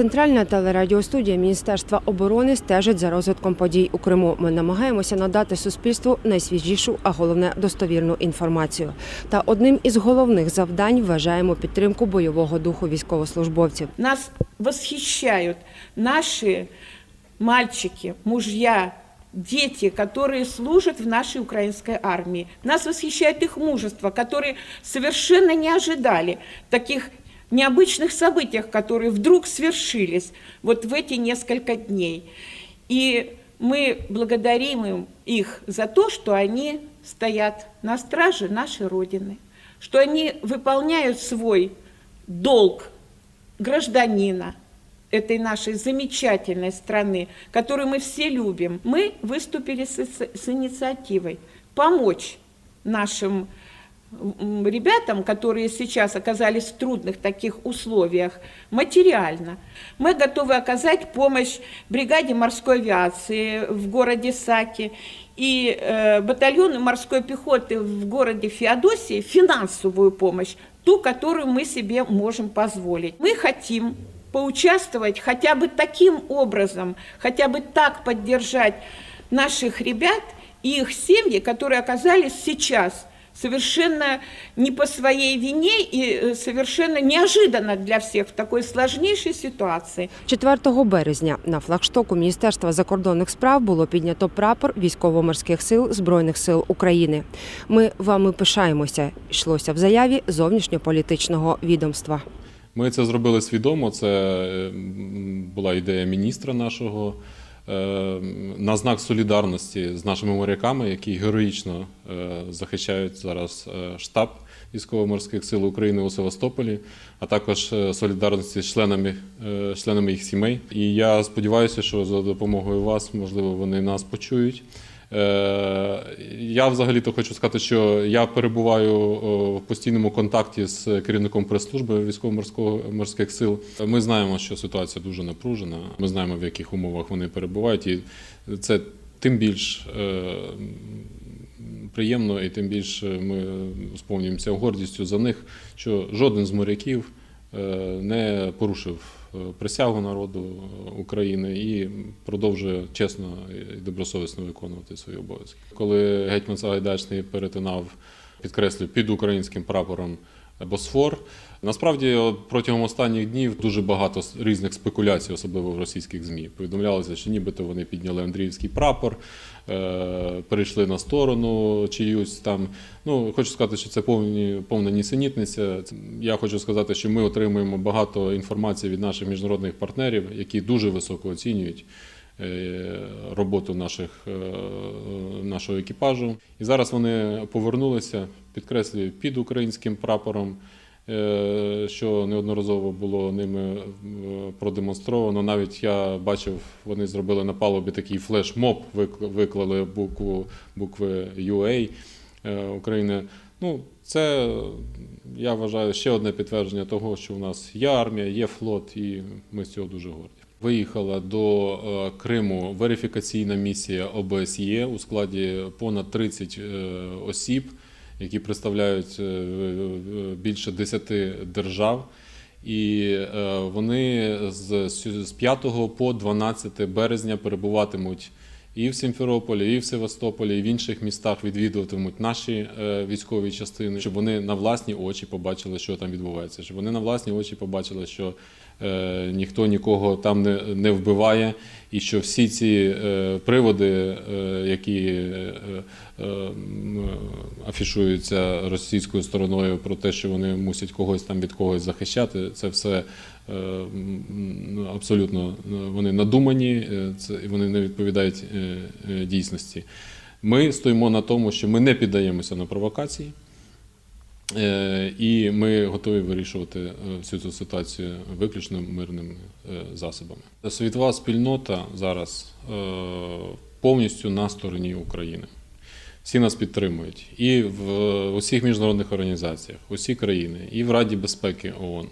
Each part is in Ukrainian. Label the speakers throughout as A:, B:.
A: Центральна телерадіостудія Міністерства оборони стежить за розвитком подій у Криму. Ми намагаємося надати суспільству найсвіжішу, а головне достовірну інформацію. Та одним із головних завдань вважаємо підтримку бойового духу військовослужбовців.
B: Нас восхищают наши мальчики, мужья, дети, которые служат в нашей украинской армии. Нас восхищает их мужество, которые совершенно не ожидали таких необычных событиях, которые вдруг свершились вот в эти несколько дней. И мы благодарим им- их за то, что они стоят на страже нашей Родины, что они выполняют свой долг гражданина этой нашей замечательной страны, которую мы все любим, мы выступили с, с инициативой помочь нашим ребятам, которые сейчас оказались в трудных таких условиях, материально. Мы готовы оказать помощь бригаде морской авиации в городе Саки и э, батальону морской пехоты в городе Феодосии финансовую помощь, ту, которую мы себе можем позволить. Мы хотим поучаствовать хотя бы таким образом, хотя бы так поддержать наших ребят и их семьи, которые оказались сейчас совершенно не по своей вине и э, совершенно неожиданно для всех в такой сложнейшей ситуации.
A: 4 березня на флагштоку Міністерства закордонних справ було піднято прапор військово-морських сил Збройних сил України. Ми вами пишаємося. Йшлося в заяві зовнішньополітичного відомства.
C: Ми це зробили свідомо. Це е, була ідея міністра нашого на знак солідарності з нашими моряками, які героїчно е, захищають зараз е, штаб військово-морських сил України у Севастополі, а також е, солідарності з членами, е, членами їх сімей. І я сподіваюся, що за допомогою вас, можливо, вони нас почують. Е, Я взагалі-то хочу сказати, що я перебуваю в постійному контакті з керівником прес-служби військово-морських сил. Ми знаємо, що ситуація дуже напружена. Ми знаємо, в яких умовах вони перебувають, і це тим більш е, приємно, і тим більше ми сповнюємося гордістю за них, що жоден з моряків е, не порушив присягу народу України і продовжує чесно і добросовісно виконувати свої обов'язки. Коли гетьман Сагайдачний перетинав, підкреслю, під українським прапором Босфор. Насправді протягом останніх днів дуже багато різних спекуляцій, особливо в російських змі. Повідомлялося, що нібито вони підняли Андріївський прапор, е, перейшли на сторону чиюсь там. Ну хочу сказати, що це повні повна нісенітниця. Я хочу сказати, що ми отримуємо багато інформації від наших міжнародних партнерів, які дуже високо оцінюють. Е, Роботу наших, е, нашого екіпажу. І зараз вони повернулися, підкреслюю, під українським прапором, е, що неодноразово було ними продемонстровано. Навіть я бачив, вони зробили на палубі такий флешмоб, виклали букву букви UA України. Ну, це я вважаю ще одне підтвердження того, що у нас є армія, є флот, і ми з цього дуже горді. Виїхала до е, Криму верифікаційна місія ОБСЄ у складі понад 30 е, осіб, які представляють е, більше 10 держав. І вони з, з 5 по 12 березня перебуватимуть і в Сімферополі, і в Севастополі, і в інших містах відвідуватимуть наші військові частини, щоб вони на власні очі побачили, що там відбувається, щоб вони на власні очі побачили, що ніхто нікого там не, вбиває, і що всі ці е, приводи, е, які е, е, афішуються російською стороною про те, що вони мусять когось там від когось захищати, це все е, абсолютно е, вони надумані, е, це вони не відповідають е, е, дійсності. Ми стоїмо на тому, що ми не піддаємося на провокації. Е, І ми готові вирішувати е, всю цю ситуацію виключно мирними е, засобами. Світова спільнота зараз повністю на стороні України. Всі нас підтримують і в усіх міжнародних організаціях, усі країни, і в Раді безпеки ООН,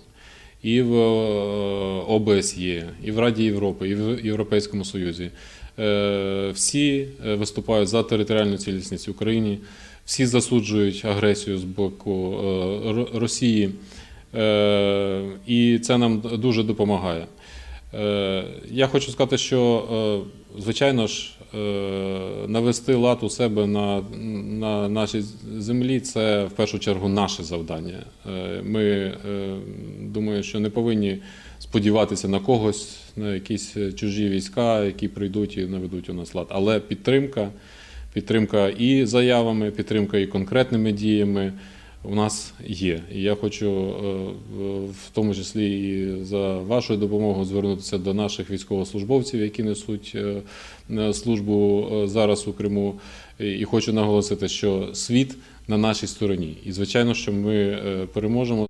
C: і в ОБСЄ, і в Раді Європи, і в Європейському Союзі. Всі виступають за територіальну цілісність України, всі засуджують агресію з боку е, Росії, Е, і це нам дуже допомагає. Е, Я хочу сказати, що звичайно ж навести лад у себе на, на нашій землі це в першу чергу наше завдання. Ми думаю, що не повинні сподіватися на когось, на якісь чужі війська, які прийдуть і наведуть у нас лад. Але підтримка, підтримка і заявами, підтримка і конкретними діями у нас є. І я хочу е, в тому числі і за вашою допомогою звернутися до наших військовослужбовців, які несуть е, е, службу зараз у Криму. І- хочу наголосити, що світ на нашій стороні. І звичайно, що ми переможемо.